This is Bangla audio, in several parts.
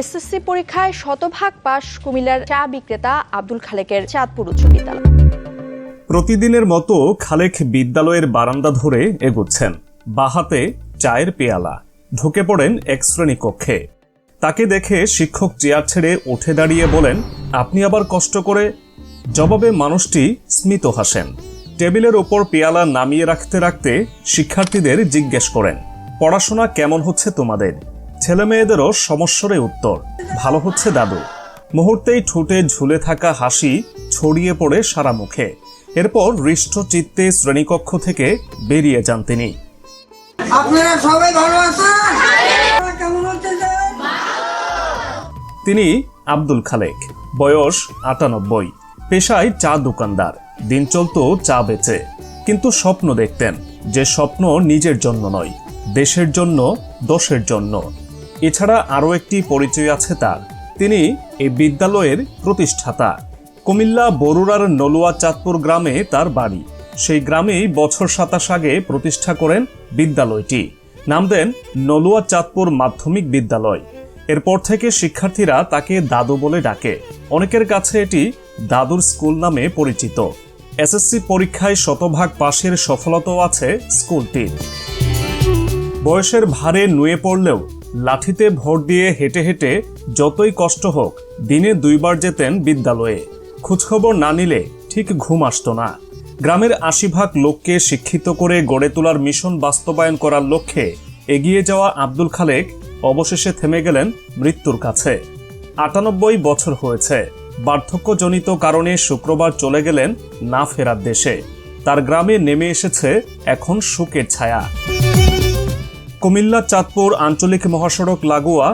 এসএসসি পরীক্ষায় শতভাগ পাশ কুমিল্লার চা বিক্রেতা আব্দুল খালেকের চাঁদপুর উচ্চ বিদ্যালয়। প্রতিদিনের মতো খালেক বিদ্যালয়ের বারান্দা ধরে এগুচ্ছেন। বাহাতে চায়ের পেয়ালা, ঢুকে পড়েন এক শ্রেণি কক্ষে। তাকে দেখে শিক্ষক চেয়ার ছেড়ে উঠে দাঁড়িয়ে বলেন, আপনি আবার কষ্ট করে? জবাবে মানুষটি স্মিত হাসেন। টেবিলের ওপর পেয়ালা নামিয়ে রাখতে রাখতে শিক্ষার্থীদের জিজ্ঞেস করেন, পড়াশোনা কেমন হচ্ছে তোমাদের? ছেলে মেয়েদেরও সমস্বরে উত্তর। ভালো হচ্ছে দাদু। মুহূর্তেই ঠোঁটে ঝুলে থাকা হাসি ছড়িয়ে পড়ে সারা মুখে। এরপর হৃষ্ট চিত্তে শ্রেণীকক্ষ থেকে বেরিয়ে যান তিনি। আপনারা সবাই ভালো আছেন? কেমন তিনি আব্দুল খালেক বয়স আটানব্বই। পেশায় চা দোকানদার। দিন চলত চা বেচে। কিন্তু স্বপ্ন দেখতেন যে স্বপ্ন নিজের জন্য নয় দেশের জন্য দোষের জন্য। এছাড়া আরও একটি পরিচয় আছে তার। তিনি এই বিদ্যালয়ের প্রতিষ্ঠাতা। কুমিল্লা বরুড়ার নলুয়া চাঁদপুর গ্রামে তার বাড়ি। সেই গ্রামেই বছর সাতাশ আগে প্রতিষ্ঠা করেন বিদ্যালয়টি। নাম দেন নলুয়া চাঁদপুর মাধ্যমিক বিদ্যালয়। এরপর থেকে শিক্ষার্থীরা তাকে দাদু বলে ডাকে। অনেকের কাছে এটি দাদুর স্কুল নামে পরিচিত। এসএসসি পরীক্ষায় শতভাগ পাশের সফলতাও আছে স্কুলটির। বয়সের ভারে নুয়ে পড়লেও লাঠিতে ভর দিয়ে হেঁটে হেঁটে যতই কষ্ট হোক, দিনে দুইবার যেতেন বিদ্যালয়ে। খোঁজখবর না নিলে ঠিক ঘুম আসত না। গ্রামের আশি ভাগ লোককে শিক্ষিত করে গড়ে তোলার মিশন বাস্তবায়ন করার লক্ষ্যে এগিয়ে যাওয়া আব্দুল খালেক অবশেষে থেমে গেলেন মৃত্যুর কাছে। আটানব্বই বছর হয়েছে। বার্ধক্যজনিত কারণে শুক্রবার চলে গেলেন না ফেরার দেশে। তার গ্রামে নেমে এসেছে এখন সুখের ছায়া। কুমিল্লা চাঁদপুর আঞ্চলিক মহাসড়ক লাগোয়া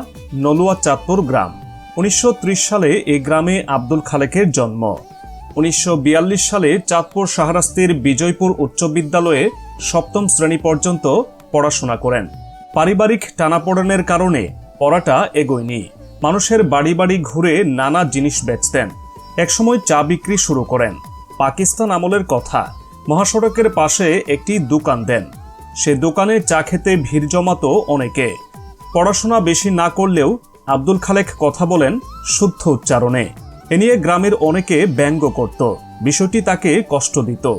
নলুয়া চাঁদপুর গ্রাম। উনিশশো ত্রিশ সালে এই গ্রামে আব্দুল খালেকের জন্ম। উনিশশো বিয়াল্লিশ সালে চাঁদপুর শাহরাস্তির বিজয়পুর উচ্চ বিদ্যালয়ে সপ্তম শ্রেণি পর্যন্ত পড়াশোনা করেন। পারিবারিক টানাপোড়েনের কারণে পড়াটা এগোয়নি। মানুষের বাড়ি বাড়ি ঘুরে নানা জিনিস বেচতেন। একসময় চা বিক্রি শুরু করেন। পাকিস্তান আমলের কথা। মহাসড়কের পাশে একটি দোকান দেন। সে দোকানে চা খেতে ভিড় জমাতো অনেকে। পড়াশোনা বেশি না করলেও আব্দুল খালেক কথা বলেন শুদ্ধ উচ্চারণে। এ নিয়ে গ্রামের অনেকে ব্যঙ্গ করত। বিষয়টি তাকে কষ্ট দিত।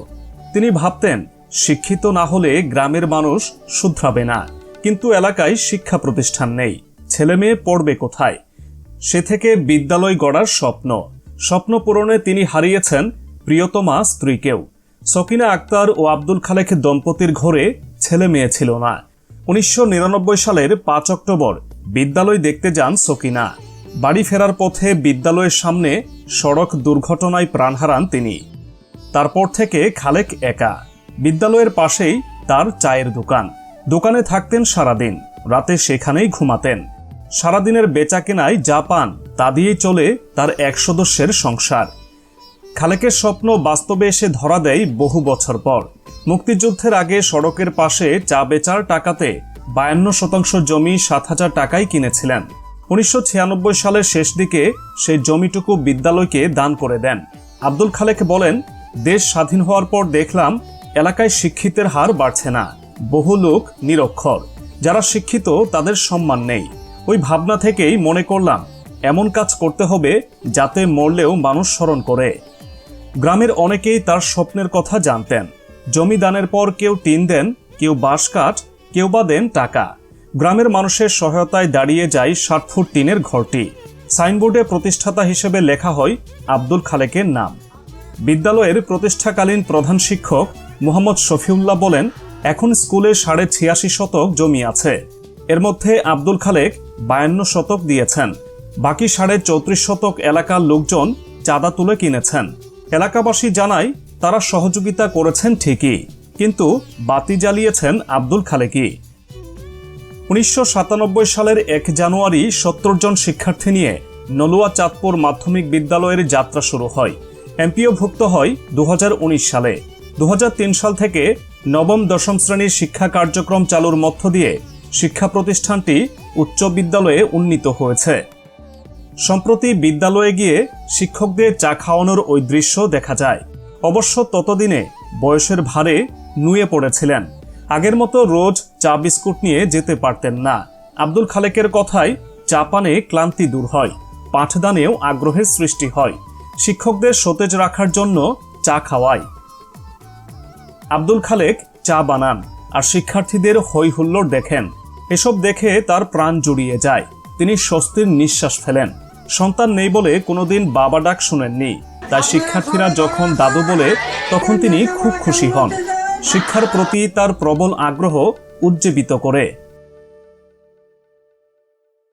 তিনি ভাবতেন, শিক্ষিত না হলে গ্রামের মানুষ শুধরাবে না। কিন্তু এলাকায় শিক্ষা প্রতিষ্ঠান নেই। ছেলে মেয়ে পড়বে কোথায়? সে থেকে বিদ্যালয় গড়ার স্বপ্ন। স্বপ্ন পূরণে তিনি হারিয়েছেন প্রিয়তমা স্ত্রীকেও। সকিনা আক্তার ও আব্দুল খালেক দম্পতির ঘরে ছেলে মেয়ে ছিল না। উনিশশো নিরানব্বই সালের পাঁচ অক্টোবর বিদ্যালয় দেখতে যান সকিনা। বাড়ি ফেরার পথে বিদ্যালয়ের সামনে সড়ক দুর্ঘটনায় প্রাণ হারান তিনি। তারপর থেকে খালেক একা। বিদ্যালয়ের পাশেই তার চায়ের দোকান। দোকানে থাকতেন সারাদিন। রাতে সেখানেই ঘুমাতেন। সারাদিনের বেচা কেনায় যা পান, তা দিয়েই চলে তার এক সদস্যের সংসার। খালেকের স্বপ্ন বাস্তবে এসে ধরা দেয় বহু বছর পর। মুক্তিযুদ্ধের আগে সড়কের পাশে চা বেচার টাকাতে বায়ান্ন শতাংশ জমি সাত হাজার টাকায় কিনেছিলেন। উনিশশো ছিয়ানব্বই সালের শেষ দিকে সেই জমিটুকু বিদ্যালয়কে দান করে দেন। আব্দুল খালেক বলেন, দেশ স্বাধীন হওয়ার পর দেখলাম এলাকায় শিক্ষিতের হার বাড়ছে না। বহু লোক নিরক্ষর। যারা শিক্ষিত, তাদের সম্মান নেই। ওই ভাবনা থেকেই মনে করলাম, এমন কাজ করতে হবে যাতে মরলেও মানুষ স্মরণ করে। গ্রামের অনেকেই তার স্বপ্নের কথা জানতেন। জমি দানের পর কেউ টিন দেন, কেউ বাঁশ কাঠ, কেউ বা দেন টাকা। গ্রামের মানুষের সহায়তায় দাঁড়িয়ে যায় ষাট ফুট টিনের ঘরটি। সাইনবোর্ডে প্রতিষ্ঠাতা হিসেবে লেখা হয় আব্দুল খালেকের নাম। বিদ্যালয়ের প্রতিষ্ঠাকালীন প্রধান শিক্ষক মোহাম্মদ শফিউল্লাহ বলেন, এখন স্কুলে সাড়ে ছিয়াশি শতক জমি আছে। এর মধ্যে আব্দুল খালেক বায়ান্ন শতক দিয়েছেন। বাকি সাড়ে চৌত্রিশ শতক এলাকার লোকজন চাঁদা তুলে কিনেছেন। এলাকাবাসী জানায় তারা সহযোগিতা করেছেন ঠিকই, কিন্তু বাতি জ্বালিয়েছেন আব্দুল খালেকি উনিশশো সাতানব্বই সালের এক জানুয়ারি সত্তর জন শিক্ষার্থী নিয়ে নলুয়া চাঁদপুর মাধ্যমিক বিদ্যালয়ের যাত্রা শুরু হয়। এমপিওভুক্ত হয় দু হাজার উনিশ সালে। দু হাজার তিন সাল থেকে নবম দশম শ্রেণির শিক্ষা কার্যক্রম চালুর মধ্য দিয়ে শিক্ষা প্রতিষ্ঠানটি উচ্চ বিদ্যালয়ে উন্নীত হয়েছে। সম্প্রতি বিদ্যালয়ে গিয়ে শিক্ষকদের চা খাওয়ানোর ওই দৃশ্য দেখা যায়। অবশ্য ততদিনে বয়সের ভারে নুয়ে পড়েছিলেন। আগের মতো রোজ চা বিস্কুট নিয়ে যেতে পারতেন না। আব্দুল খালেকের কথায় চা পানে ক্লান্তি দূর হয়, পাঠদানেও আগ্রহের সৃষ্টি হয়। শিক্ষকদের সতেজ রাখার জন্য চা খাওয়ায়। আব্দুল খালেক চা বানান আর শিক্ষার্থীদের হই হুল্লোড় দেখেন। এসব দেখে তার প্রাণ জুড়িয়ে যায়। তিনি স্বস্তির নিঃশ্বাস ফেলেন। সন্তান নেই বলে কোনোদিন বাবা ডাক শুনেননি। তাই শিক্ষার্থীরা যখন দাদু বলে, তখন তিনি খুব খুশি হন। শিক্ষার প্রতি তার প্রবল আগ্রহ উজ্জীবিত করে।